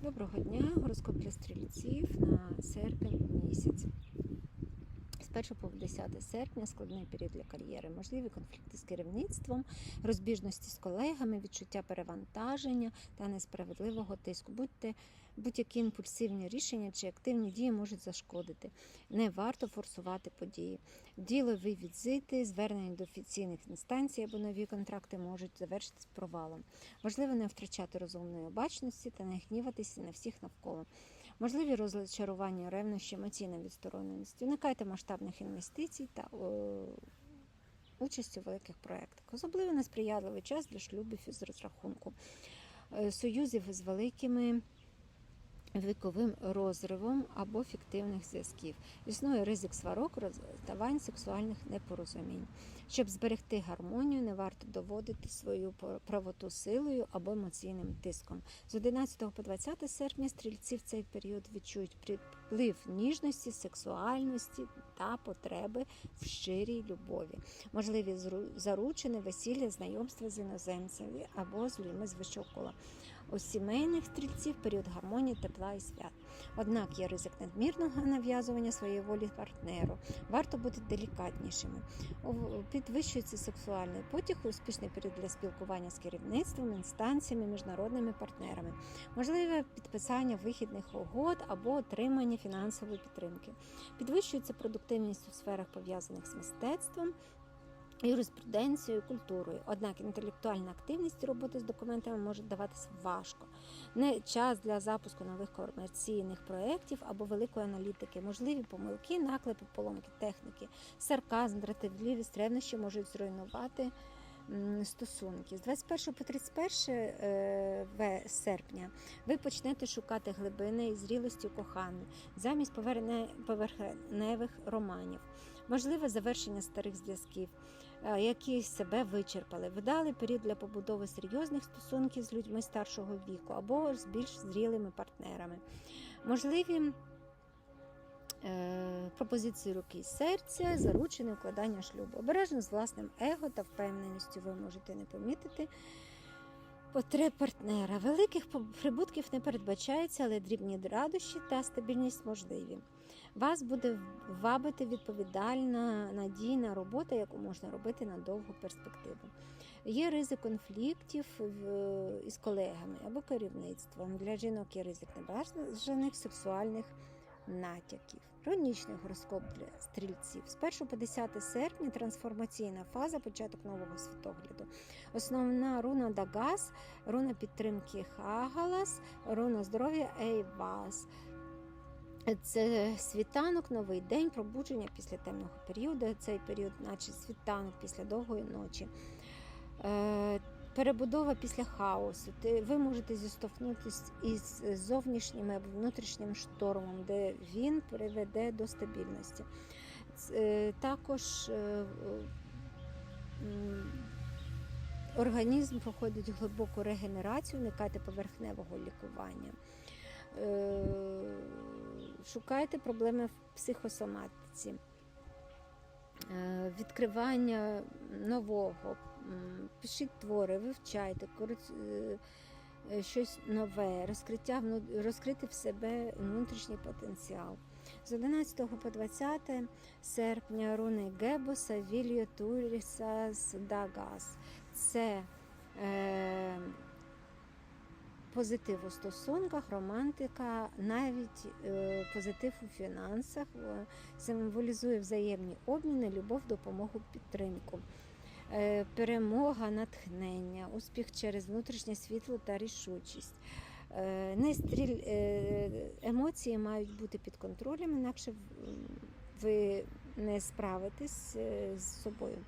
Доброго дня, гороскоп для стрільців на серпень місяць. З 1 по 10 серпня складний період для кар'єри, можливі конфлікти з керівництвом, розбіжності з колегами, відчуття перевантаження та несправедливого тиску. Будьте будь-які імпульсивні рішення чи активні дії можуть зашкодити. Не варто форсувати події. Ділові візити, звернення до офіційних інстанцій або нові контракти можуть завершитись провалом. Важливо не втрачати розумної обачності та не гніватися на всіх навколо. Можливі розчарування, ревнощі, емоційна відстороненість. Уникайте масштабних інвестицій та о, участі у великих проєктах. Особливо несприятливий час для шлюбів із розрахунку, Е, союзів з великими віковим розривом або фіктивних зв'язків. Існує ризик сварок, розставань, сексуальних непорозумінь. Щоб зберегти гармонію, не варто доводити свою правоту силою або емоційним тиском. З 11 по 20 серпня стрільці в цей період відчують приплив ніжності, сексуальності та потреби в щирій любові. Можливі заручини, весілля, знайомства з іноземцями або з людьми з вищого кола. У сімейних стрільців період гармонії, тепла і свят. Однак є ризик надмірного нав'язування своєї волі партнеру. Варто бути делікатнішими. Підвищується сексуальний потяг, успішний період для спілкування з керівництвом, інстанціями, міжнародними партнерами. Можливе підписання вихідних угод або отримання фінансової підтримки. Підвищується продуктивність у сферах пов'язаних з мистецтвом. Юриспруденцією, культурою. Однак інтелектуальна активність і робота з документами може даватися важко. Не час для запуску нових комерційних проєктів або великої аналітики, можливі помилки, наклепи, поломки техніки, сарказм, дратівливість, ревнощі можуть зруйнувати стосунки. З 21 по 31 е, серпня ви почнете шукати глибини і зрілості у коханні замість поверхневих романів. Можливе завершення старих зв'язків, які себе вичерпали. Вдалий період для побудови серйозних стосунків з людьми старшого віку або з більш зрілими партнерами. Можливі е, пропозиції руки і серця, заручене укладання шлюбу. Обережно з власним его та впевненістю ви можете не помітити. Потреб партнера. Великих прибутків не передбачається, але дрібні радощі та стабільність можливі. Вас буде вабити відповідальна надійна робота, яку можна робити на довгу перспективу. Є ризик конфліктів із колегами або керівництвом. Для жінок є ризик небажаних сексуальних натяків. Хронічний гороскоп для стрільців. З 1 по 10 серпня трансформаційна фаза, початок нового світогляду. Основна руна Дагас, руна підтримки Хагалас, руна здоров'я Ейвас. Це світанок, новий день, пробудження після темного періоду. Цей період, наче світанок після довгої ночі. Е, Перебудова після хаосу. Ви можете зіштовхнутися із зовнішнім або внутрішнім штормом, де він приведе до стабільності. Е, Також е, організм проходить глибоку регенерацію, уникайте поверхневого лікування. Е, Шукайте проблеми в психосоматиці, Е, відкривання нового, пишіть твори, вивчайте, е, щось нове, розкриття розкрити в себе внутрішній потенціал. З 11 по 20 серпня руни Гебоса, Вільо Туріса Дагас. Це е, позитив у стосунках, романтика, навіть е, позитив у фінансах, е, символізує взаємні обміни, любов, допомогу, підтримку. Е, Перемога, натхнення, успіх через внутрішнє світло та рішучість. Не стріль... е, Емоції мають бути під контролем, інакше ви не справитесь з собою,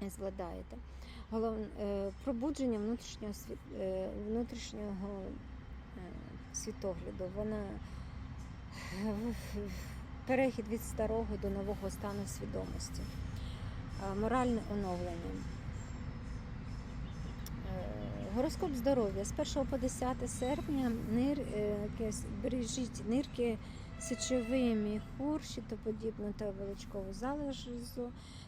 не звладаєте. Головне пробудження внутрішнього е, внутрішнього е, світогляду. Вона перехід від старого до нового стану свідомості, моральне оновлення. Гороскоп здоров'я з 1 по 10 серпня нир, е, бережіть нирки, сечовий міхур, щитоподібну та величкову залежу,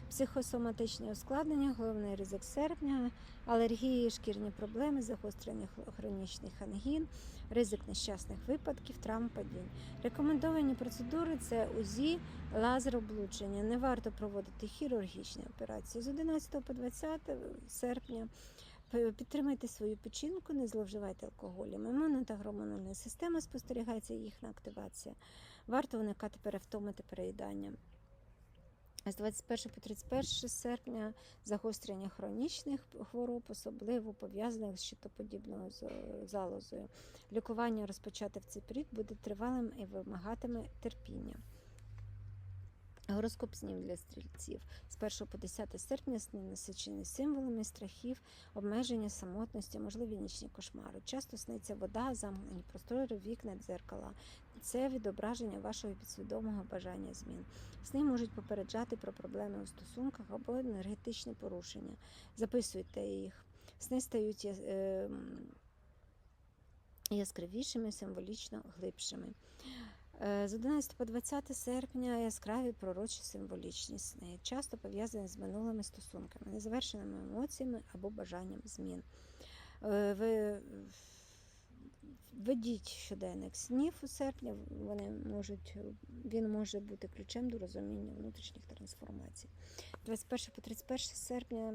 психосоматичні ускладнення, головний ризик серпня, алергії, шкірні проблеми, загострення хронічних ангін, ризик нещасних випадків, травм падінь. Рекомендовані процедури це УЗІ, лазероблучення. Не варто проводити хірургічні операції з 11 по 20 серпня. Підтримайте свою печінку, не зловживайте алкоголем. Імунна та гормональна система спостерігається їхня активація. Варто уникати перевтоми та переїдання. З 21 по 31 серпня загострення хронічних хвороб, особливо пов'язаних з щитоподібною залозою. Лікування розпочати в цей період буде тривалим і вимагатиме терпіння. Гороскоп снів для стрільців з 1 по 10 серпня сни насичені символами страхів, обмеження самотності, можливі нічні кошмари. Часто сниться вода, замкнені простори, вікна, дзеркала. Це відображення вашого підсвідомого бажання змін. Сни можуть попереджати про проблеми у стосунках або енергетичні порушення. Записуйте їх. Сни стають я- ем, яскравішими, символічно глибшими. Е, З 11 по 20 серпня яскраві пророчі символічні сни, часто пов'язані з минулими стосунками, незавершеними емоціями або бажанням змін. Е, Ви ведіть щоденник снів у серпні, вони можуть, він може бути ключем до розуміння внутрішніх трансформацій. 21 по 31 серпня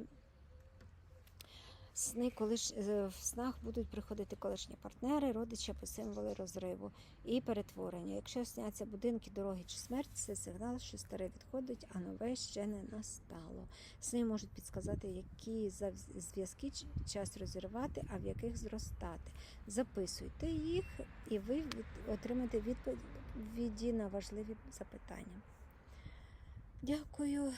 Сни, коли ж е, в снах будуть приходити колишні партнери, родичі або символи розриву і перетворення. Якщо сняться будинки, дороги чи смерть, це сигнал, що старе відходить, а нове ще не настало. Сни можуть підсказати, які зв'язки час розірвати, а в яких зростати. Записуйте їх, і ви отримаєте відповіді на важливі запитання. Дякую.